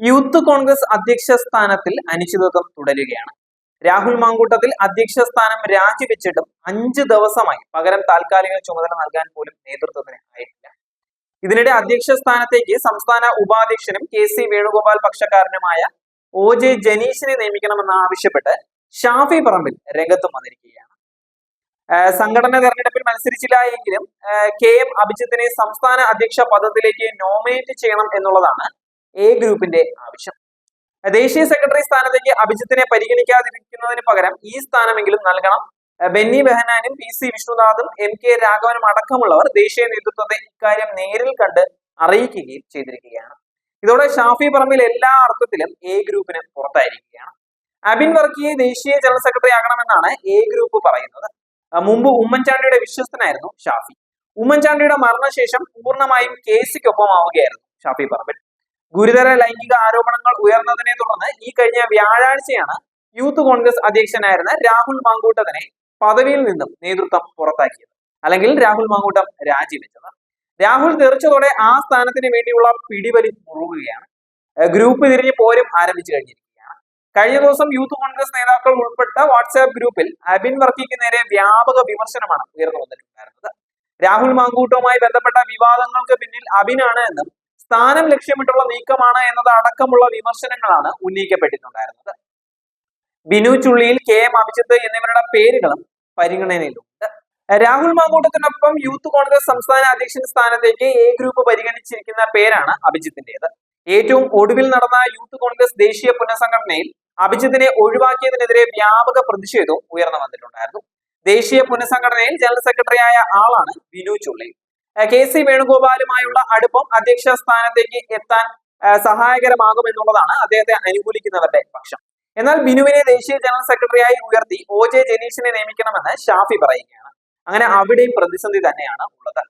Youth Congress അധ്യക്ഷ സ്ഥാനത്തിൽ അനിശ്ചിതത്വം തുടരുകയാണ്. രാഹുൽ മാങ്കൂട്ടത്തിൽ അധ്യക്ഷ സ്ഥാനം രാജിവെച്ചിട്ടും അഞ്ച് ദിവസമായി പകരം താൽക്കാലിക ചുമതല നൽകാൻ പോലും നേതൃത്വത്തിന് ആയിട്ടില്ല. ഇതിനിടെ അധ്യക്ഷ സ്ഥാനത്തേക്ക് സംസ്ഥാന ഉപാധ്യക്ഷനും കെ സി വേണുഗോപാൽ പക്ഷക്കാരനുമായ ഒ ജെ ജനീഷിനെ നിയമിക്കണമെന്ന് ആവശ്യപ്പെട്ട് ഷാഫി പറമ്പിൽ രംഗത്തും വന്നിരിക്കുകയാണ്. സംഘടന തെരഞ്ഞെടുപ്പിൽ മത്സരിച്ചില്ല എങ്കിലും കെ എം അഭിജിത്തിനെ സംസ്ഥാന അധ്യക്ഷ പദത്തിലേക്ക് നോമിനേറ്റ് ചെയ്യണം എന്നുള്ളതാണ് എ ഗ്രൂപ്പിന്റെ ആവശ്യം. ദേശീയ സെക്രട്ടറി സ്ഥാനത്തേക്ക് അഭിജിത്തിനെ പരിഗണിക്കാതിരിക്കുന്നതിന് പകരം ഈ സ്ഥാനമെങ്കിലും നൽകണം. ബെന്നി ബെഹനാനും പി സി വിഷ്ണുനാഥും എം കെ രാഘവനും അടക്കമുള്ളവർ ദേശീയ നേതൃത്വത്തെ ഇക്കാര്യം നേരിൽ കണ്ട് അറിയിക്കുകയും ചെയ്തിരിക്കുകയാണ്. ഇതോടെ ഷാഫി പറമ്പിൽ എല്ലാ അർത്ഥത്തിലും എ ഗ്രൂപ്പിന് പുറത്തായിരിക്കുകയാണ്. അബിൻ വർക്കിയെ ദേശീയ ജനറൽ സെക്രട്ടറി ആകണമെന്നാണ് എ ഗ്രൂപ്പ് പറയുന്നത്. മുമ്പ് ഉമ്മൻചാണ്ടിയുടെ വിശ്വസ്തനായിരുന്നു ഷാഫി. ഉമ്മൻചാണ്ടിയുടെ മരണശേഷം പൂർണമായും കെ സിക്കൊപ്പമാവുകയായിരുന്നു ഷാഫി പറമ്പിൽ. ഗുരുതര ലൈംഗിക ആരോപണങ്ങൾ ഉയർന്നതിനെ തുടർന്ന് ഈ കഴിഞ്ഞ വ്യാഴാഴ്ചയാണ് യൂത്ത് കോൺഗ്രസ് അധ്യക്ഷനായിരുന്ന രാഹുൽ മാങ്കൂട്ടത്തിനെ പദവിയിൽ നിന്നും നേതൃത്വം പുറത്താക്കിയത്. അല്ലെങ്കിൽ രാഹുൽ മാങ്കൂട്ടം രാജിവെച്ചത്. രാഹുൽ തെറിച്ചതോടെ ആ സ്ഥാനത്തിന് വേണ്ടിയുള്ള പിടിവലി മുറുകുകയാണ്. ഗ്രൂപ്പ് തിരിഞ്ഞ് പോരും ആരംഭിച്ചു കഴിഞ്ഞിരിക്കുകയാണ്. കഴിഞ്ഞ ദിവസം യൂത്ത് കോൺഗ്രസ് നേതാക്കൾ ഉൾപ്പെട്ട വാട്സാപ്പ് ഗ്രൂപ്പിൽ അബിൻ വർക്കിക്ക് നേരെ വ്യാപക വിമർശനമാണ് ഉയർന്നു വന്നിട്ടുണ്ടായിരുന്നത് രാഹുൽ മാങ്കൂട്ടവുമായി ബന്ധപ്പെട്ട വിവാദങ്ങൾക്ക് പിന്നിൽ അബിനാണ് എന്നും സ്ഥാനം ലക്ഷ്യമിട്ടുള്ള നീക്കമാണ് എന്നത് അടക്കമുള്ള വിമർശനങ്ങളാണ് ഉന്നയിക്കപ്പെട്ടിട്ടുണ്ടായിരുന്നത്. ബിനു ചുള്ളിയിൽ കെ എം അഭിജിത്ത് എന്നിവരുടെ പേരുകളും പരിഗണനയിലുണ്ട്. രാഹുൽ മാങ്കൂട്ടത്തിനൊപ്പം യൂത്ത് കോൺഗ്രസ് സംസ്ഥാന അധ്യക്ഷൻ സ്ഥാനത്തേക്ക് എ ഗ്രൂപ്പ് പരിഗണിച്ചിരിക്കുന്ന പേരാണ് അഭിജിത്തിന്റേത് ഏറ്റവും ഒടുവിൽ നടന്ന യൂത്ത് കോൺഗ്രസ് ദേശീയ പുനഃസംഘടനയിൽ അഭിജിത്തിനെ ഒഴിവാക്കിയതിനെതിരെ വ്യാപക പ്രതിഷേധവും ഉയർന്നു വന്നിട്ടുണ്ടായിരുന്നു. ദേശീയ പുനഃസംഘടനയിൽ ജനറൽ സെക്രട്ടറിയായ ആളാണ് ബിനു ചുള്ളി. കെ സി വേണുഗോപാലുമായുള്ള അടുപ്പം അധ്യക്ഷ സ്ഥാനത്തേക്ക് എത്താൻ സഹായകരമാകും എന്നുള്ളതാണ് അദ്ദേഹത്തെ അനുകൂലിക്കുന്നവരുടെ പക്ഷം. എന്നാൽ ബിനുവിനെ ദേശീയ ജനറൽ സെക്രട്ടറിയായി ഉയർത്തി ഒ ജെ ജനീഷിനെ നിയമിക്കണമെന്ന് ഷാഫി പറയുകയാണ്. അങ്ങനെ അവിടെയും പ്രതിസന്ധി തന്നെയാണ് ഉള്ളത്.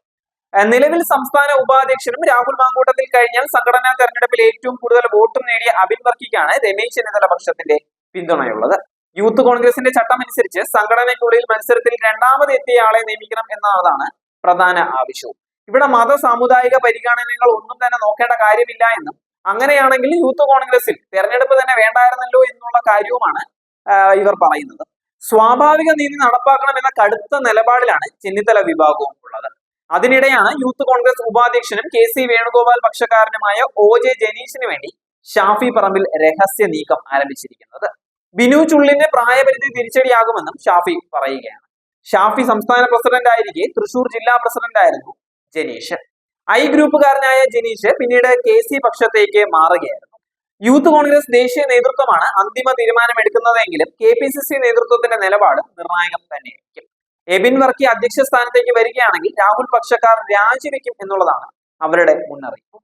നിലവിൽ സംസ്ഥാന ഉപാധ്യക്ഷനും രാഹുൽ മാങ്കൂട്ടത്തിൽ കഴിഞ്ഞാൽ സംഘടനാ തെരഞ്ഞെടുപ്പിൽ ഏറ്റവും കൂടുതൽ വോട്ടും നേടിയ അബിൻ വർക്കിക്കാണ് രമേശ് ചെന്നിത്തല പക്ഷത്തിന്റെ പിന്തുണയുള്ളത്. യൂത്ത് കോൺഗ്രസിന്റെ ചട്ടമനുസരിച്ച് സംഘടനയ്ക്കുള്ളിൽ മത്സരത്തിൽ രണ്ടാമത് എത്തിയ ആളെ നിയമിക്കണം എന്നതാണ് പ്രധാന ആവശ്യവും. ഇവിടെ മത സാമുദായിക പരിഗണനകൾ ഒന്നും തന്നെ നോക്കേണ്ട കാര്യമില്ല എന്നും. അങ്ങനെയാണെങ്കിൽ യൂത്ത് കോൺഗ്രസിൽ തെരഞ്ഞെടുപ്പ് തന്നെ വേണ്ടായിരുന്നല്ലോ എന്നുള്ള കാര്യവുമാണ് ഇവർ പറയുന്നത്. സ്വാഭാവിക നീതി നടപ്പാക്കണം എന്ന കടുത്ത നിലപാടിലാണ് ചെന്നിത്തല വിഭാഗവും ഉള്ളത്. അതിനിടെയാണ് യൂത്ത് കോൺഗ്രസ് ഉപാധ്യക്ഷനും കെ സി വേണുഗോപാൽ പക്ഷക്കാരനുമായ ഒ ജെ ജനീഷിന് വേണ്ടി ഷാഫി പറമ്പിൽ രഹസ്യ നീക്കം ആരംഭിച്ചിരിക്കുന്നത്. ബിനു ചുള്ളിന്റെ പ്രായപരിധി തിരിച്ചടിയാകുമെന്നും ഷാഫി പറയുകയാണ്. ഷാഫി സംസ്ഥാന പ്രസിഡന്റ് ആയിരിക്കെ തൃശൂർ ജില്ലാ പ്രസിഡന്റ് ആയിരുന്നു ജനീഷ്. ഐ ഗ്രൂപ്പുകാരനായ ജനീഷ് പിന്നീട് കെ സി പക്ഷത്തേക്ക് മാറുകയായിരുന്നു. യൂത്ത് കോൺഗ്രസ് ദേശീയ നേതൃത്വമാണ് അന്തിമ തീരുമാനമെടുക്കുന്നതെങ്കിലും കെ പി സി സി നേതൃത്വത്തിന്റെ നിലപാട് നിർണായകം തന്നെയായിരിക്കും. എബിൻ വർക്കി അധ്യക്ഷ സ്ഥാനത്തേക്ക് വരികയാണെങ്കിൽ രാഹുൽ പക്ഷക്കാർ രാജിവെക്കും എന്നുള്ളതാണ് അവരുടെ മുന്നറിയിപ്പ്.